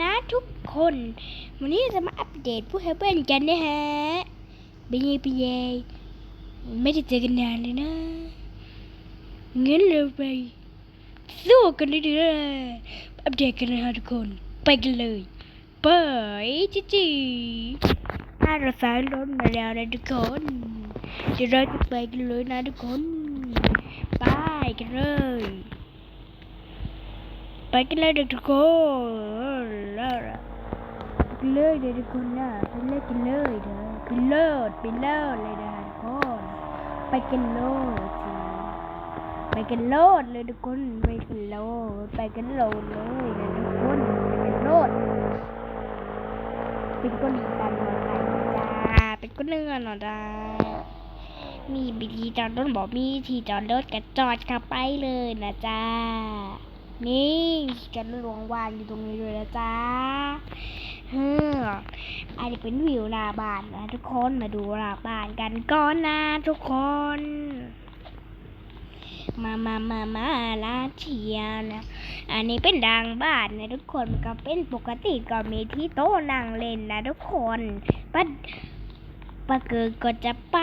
นะทุกคน วันนี้จะมาอัปเดตผู้เฮเบิลกันนะฮะเป็นยังเป็นยังไม่ได้เจอกันนานเลยนะงั้นเราไปสู้กันเลยดีกว่าอัปเดตกันนะฮะทุกคน ไปกันเลยไปจิจิถ้าเราสายรถมาแล้วนะทุกคนเดี๋ยวเราจะไปกันเลยนะทุกคน ไปกันเลย ไปกันเลยเด็กทุกคนแล้วล่ะไปกันเลยเด็กทุกคนนะไปเล่นกันเลยเด้อไปเลิศไปเลิศเลยนะทุกคนไปกันโลดสิไปกันโลดเลยทุกคนไปกันโลดไปกันโลดเลยนะทุกคนไปกันโลดเป็นคนกันหน่อยจ้าเป็นคนเนื้อหน่อยจ้ามีวิธีจอดรถบอกมีที่จอดรถก็จอดข้าไปเลยนะจ้านี่ กันลวงวางอยู่ตรงนี้เลยนะจ๊ะเฮ้ออันนี้เป็นวิวหน้าบ้านนะทุกคนมาดูหน้าบ้านกันก่อนนะทุกคน มามามามาลาเทียนะ อันนี้เป็นดังบ้านนะทุกคนก็เป็นปกติก็มีที่โต๊ะนั่งเล่นนะทุกคนปัดปะเกิดก็จะไป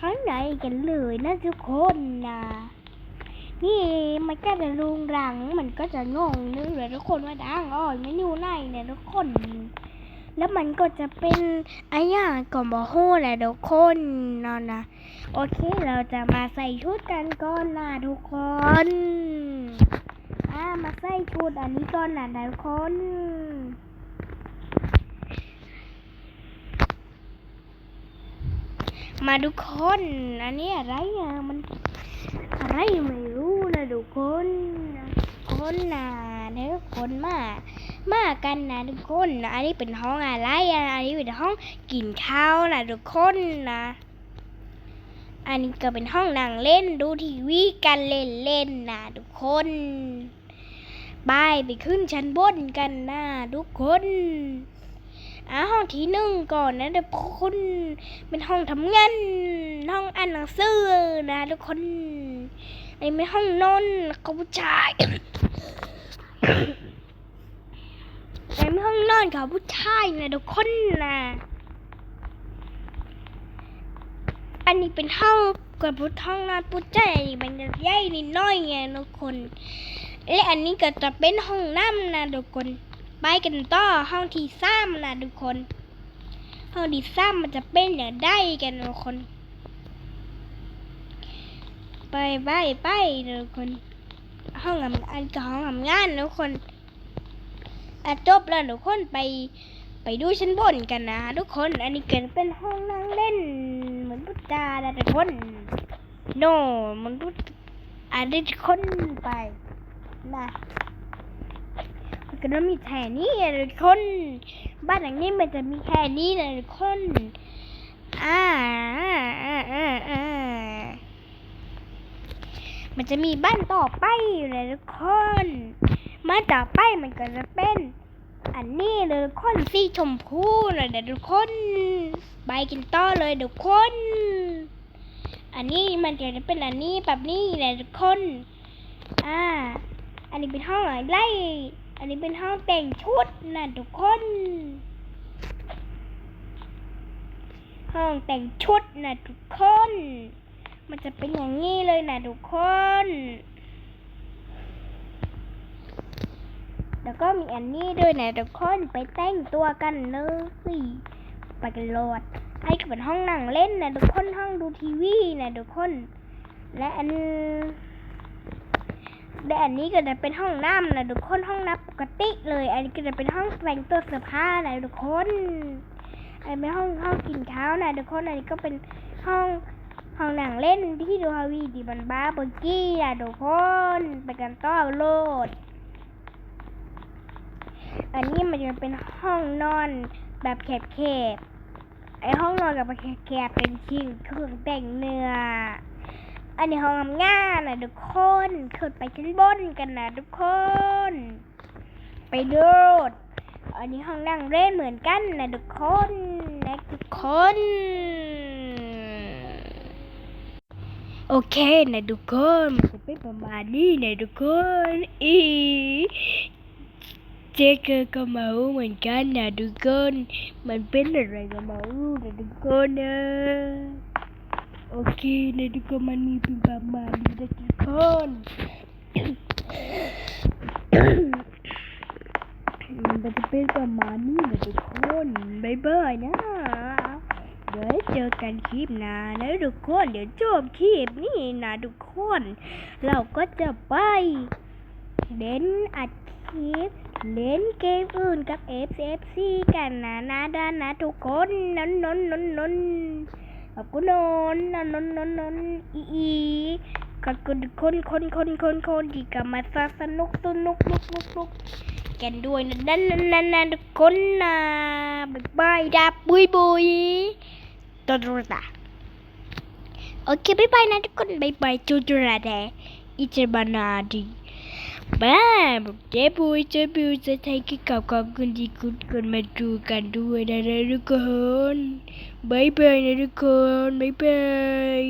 ข้างในกันเลยนะทุกคนนะ นี่มันก็จะลุงรังมันก็จะงงนึกเลยทุกคนว่าดังอ้อยไม่อยู่ไหนเนี่ยทุกคน แล้วมันก็จะเป็นไอ้ย่างก่อนบอกโหแหละทุกคนนอนนะโอเคเราจะมาใส่ชุดกันก่อนนะทุกคนอ่ามาใส่ชุดอันนี้ก่อนนะทุกคนมาทุกคน อันนี้อะไรอะมันอะไรไม่ะ คนนะเด็กคนมามากันนะทุกคนนะอันนี้เป็นห้องอะไรอะอันนี้เป็นห้องกินข้าวนะทุกคนนะ อันนี้ก็เป็นห้องนั่งเล่นดูทีวีกันเล่นเล่นนะทุกคนบายไปขึ้นชั้นบนกันนะทุกคนอะห้องที่หนึ่งก่อนนะทุกคนเป็นห้องทำงานห้องอ่านหนังสือนะทุกคนไอ้ไม่ห้องนอนเขาผู้ชาย ไอ้ไม่ห้องนอนเขาผู้ชายนะทุกคนนะอันนี้เป็นห้องกับพุทห้องนอนผู้ชายมันจะใหญ่นิดน้อยไงทุกคน และอันนี้ก็จะเป็นห้องน้ำนะทุกคน ไปกันต่อห้องที่สามนะทุกคน ห้องที่สามมันจะเป็นอย่างได้กันทุกคน ไปไปไปทุกคน ห้องทำอันกห้องทำงานทุกคนอะจบแล้วทุกคนไปไปดูชั้นบนกันนะทุกคน อันนี้เกิดเป็นห้องนั่งเล่น เหมือนพุทธานะทุกคนโนมันพุทธอันนี้ทุกคนไปนะก็ต้องมีแค่นี้ทุกคน บ้านหลังนี้มันจะมีแค่นี้นะทุกคนอ่าอ่าอ่าอ่า มันจะมีบ้านต่อไปอยู่เลยทุกคนบ้านต่อไปมันก็จะเป็น อันนี้เลยทุกคนสีชมพูเลยเดี๋ยวทุกคนไปกินต่อเลยทุกคน อันนี้มันก็จะเป็นอันนี้แบบนี้เลยทุกคน อ่า อันนี้เป็นห้องอะไรอันนี้เป็นห้องแต่งชุดนะทุกคน ห้องแต่งชุดนะทุกคน มันจะเป็นอย่างนี้เลยนะทุกคน แล้วก็มีอันนี้ด้วยนะทุกคนไปแต่งตัวกันเลยไปกันโลดไอ้ก็เป็นห้องนั่งเล่นนะทุกคนห้องดูทีวีนะทุกคน และอันและอันนี้ก็จะเป็นห้องน้ำนะทุกคนห้องน้ำปกติเลย อันนี้ก็จะเป็นห้องแต่งตัวเสื้อผ้านะทุกคน อันนี้เป็นห้องห้องกินข้าวนะทุกคน อันนี้ก็เป็นห้อง ห้องหนังเล่นที่ดูฮาวีดีบันบ้าเบอร์กี้อะทุกคนไปกันต่อโลด อันนี้มันจะเป็นห้องนอนแบบแคบๆ ไอห้องนอนกับแคบๆเป็นชิงเครื่องแต่งเนื้อ อันนี้ห้องทำงานนะทุกคนขึ้นไปชั้นบนกันนะทุกคน ไปดูดอันนี้ห้องนั่งเล่นเหมือนกันนะทุกคนนะทุกคน โอเคนะทุกคนมันจะเป็นประมาณนี้นะทุกคนอีเจ๊เกอก็เมาเหมือนกันนะทุกคนมันเป็นอะไรก็เมานะทุกคนนะโอเคนะทุกคนมันมีเป็นประมาณนี้นะทุกคนมัน กันคลิปหนะนะทุกคนเดี๋ยวจบคลิปนี่นะทุกคน เราก็จะไปเล่นอัดคลิปเล่นเกมอื่นกับ FFC กันนะนะด้านนะทุกคนนนนนนนขอบคุณนนนนนนนอีอีขอบคุณคนคนคนคนคนที่กลับมาสสนุกสนุกนุกนุกนุกกันด้วยนะนั่นนั่นนั่นทุกคนนะบายบายดับบุยบุย ตวตาโอเคบ๊ายบายนะทุกคนบ๊ายบายจูจูระแดอิจบานาดีบ้าเจ๊บุยเจ๊บุยจะไทยกิกับขอบคุณที่คุณคนมาดูกันด้วยนะทุกคนบ๊ายบายนะทุกคนบ๊ายบาย